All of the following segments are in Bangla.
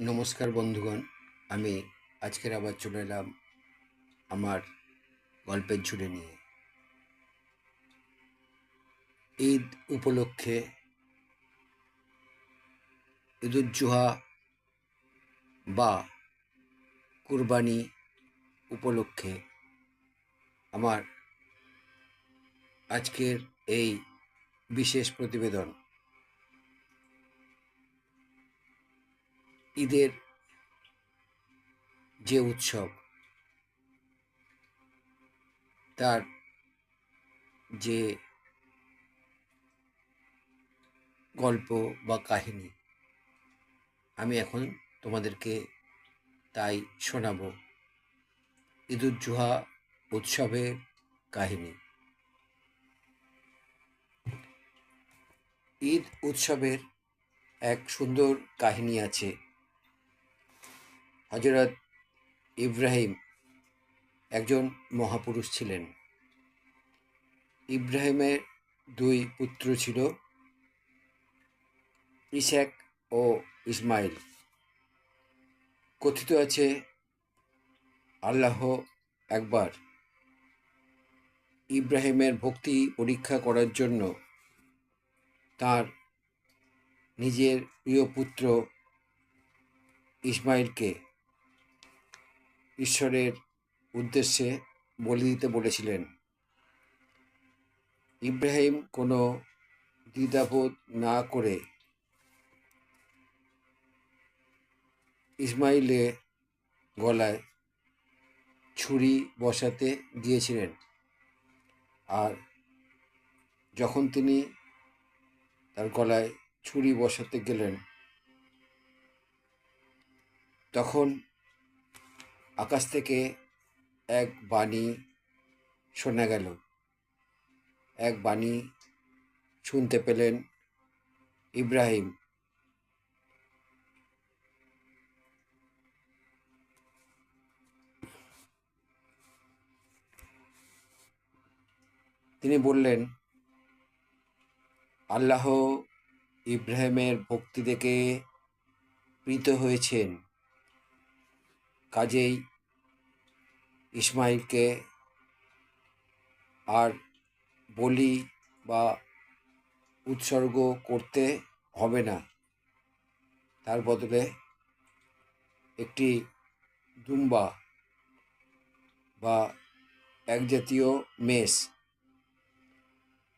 নমস্কার বন্ধুগণ, আমি আজকের আবার চলে এলাম আমার গল্পের ঝুড়ি নিয়ে। ঈদ উপলক্ষে ঈদুজ্জোহা বা কুরবানি উপলক্ষে আমার আজকের এই বিশেষ প্রতিবেদন। ঈদের যে উৎসব, তার যে গল্প বা কাহিনী, আমি এখন তোমাদেরকে তাই শোনাবো। ঈদুজ্জোহা উৎসবের কাহিনী। ঈদ উৎসবের এক সুন্দর কাহিনী আছে। হজরত ইব্রাহিম একজন মহাপুরুষ ছিলেন। ইব্রাহিমের দুই পুত্র ছিল ইসাক ও ইসমাইল। কথিত আছে, আল্লাহ একবার ইব্রাহিমের ভক্তি পরীক্ষা করার জন্য তার নিজের প্রিয় পুত্র ইসমাইলকে ঈশ্বরের উদ্দেশ্যে বলি দিতে বলেছিলেন। ইব্রাহিম কোনো দ্বিধাবোধ না করে ইসমাইলে গলায় ছুরি বসাতে গিয়েছিলেন আর যখন তিনি তার গলায় ছুরি বসাতে গেলেন, তখন আকাশ থেকে এক বাণী শোনা গেল। এক বাণী শুনতে পেলেন ইব্রাহিম। তিনি বললেন, আল্লাহ ইব্রাহিমের ভক্তি দেখে প্রীত হয়েছেন। কাজেই ইসমাইলকে আর বলি বা উৎসর্গ করতে হবে না। তার বদলে একটি দুম্বা বা এক জাতীয় মেষ,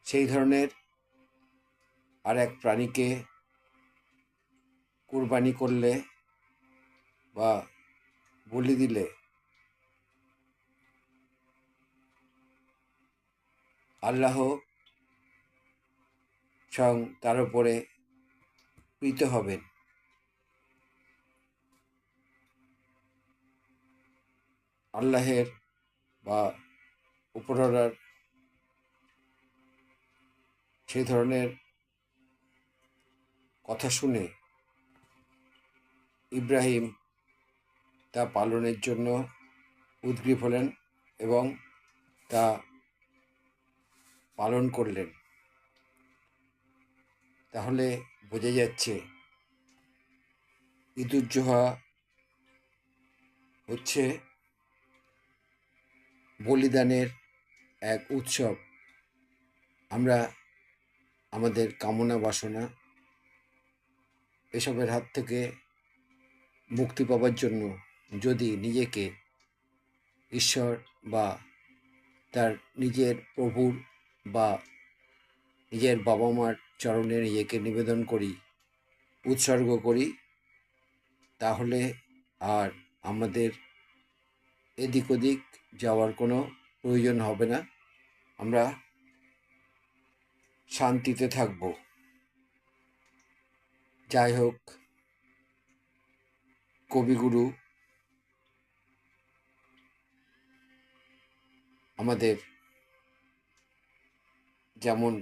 সেই ধরনের আর এক প্রাণীকে কুরবানি করলে বা বলি দিলে আল্লাহ স্বয়ং তার উপরে প্রীত হবেন। আল্লাহের বা উপরার সেই ধরনের কথা শুনে ইব্রাহিম তা পালনের জন্য উদ্গ্রীব হলেন এবং তা পালন করলেন। তাহলে বোঝা যাচ্ছে ইদুজ্জোহা হচ্ছে বলিদানের এক উৎসব। আমরা আমাদের কামনা বাসনা এসবের হাত থেকে মুক্তি পাওয়ার জন্য যদি নিজেকে ঈশ্বর বা তার নিজের প্রভুর বা নিজের বাবা মার চরণে নিজেকে নিবেদন করি, উৎসর্গ করি, তাহলে আর আমাদের এদিক ওদিক যাওয়ার কোনো প্রয়োজন হবে না। আমরা শান্তিতে থাকব। যাই হোক, কবিগুরু আমাদের যেমন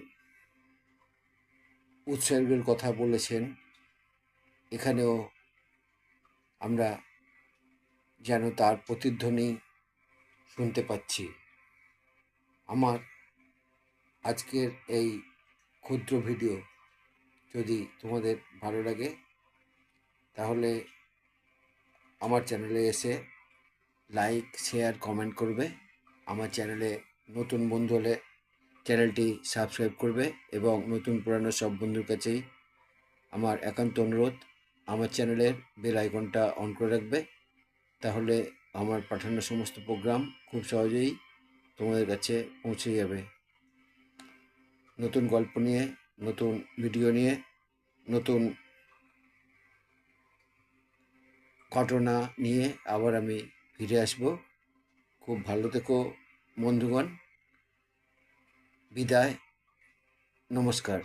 উৎসর্গের কথা বলেছেন, এখানেও আমরা যেন তার প্রতিধ্বনি শুনতে পাচ্ছি। আমার আজকের এই ক্ষুদ্র ভিডিও যদি তোমাদের ভালো লাগে, তাহলে আমার চ্যানেলে এসে লাইক, শেয়ার, কমেন্ট করবে। আমার চ্যানেলে নতুন বন্ধু হলে চ্যানেলটি সাবস্ক্রাইব করবে এবং নতুন পুরানো সব বন্ধুর কাছেই আমার একান্ত অনুরোধ, আমার চ্যানেলের বেল আইকনটা অন করে রাখবে। তাহলে আমার পাঠানো সমস্ত প্রোগ্রাম খুব সহজেই তোমাদের কাছে পৌঁছে যাবে। নতুন গল্প নিয়ে, নতুন ভিডিও নিয়ে, নতুন ঘটনা নিয়ে আবার আমি ফিরে আসব। খুব ভালো থেকো। বন্ধুগণ বিদায় নমস্কার।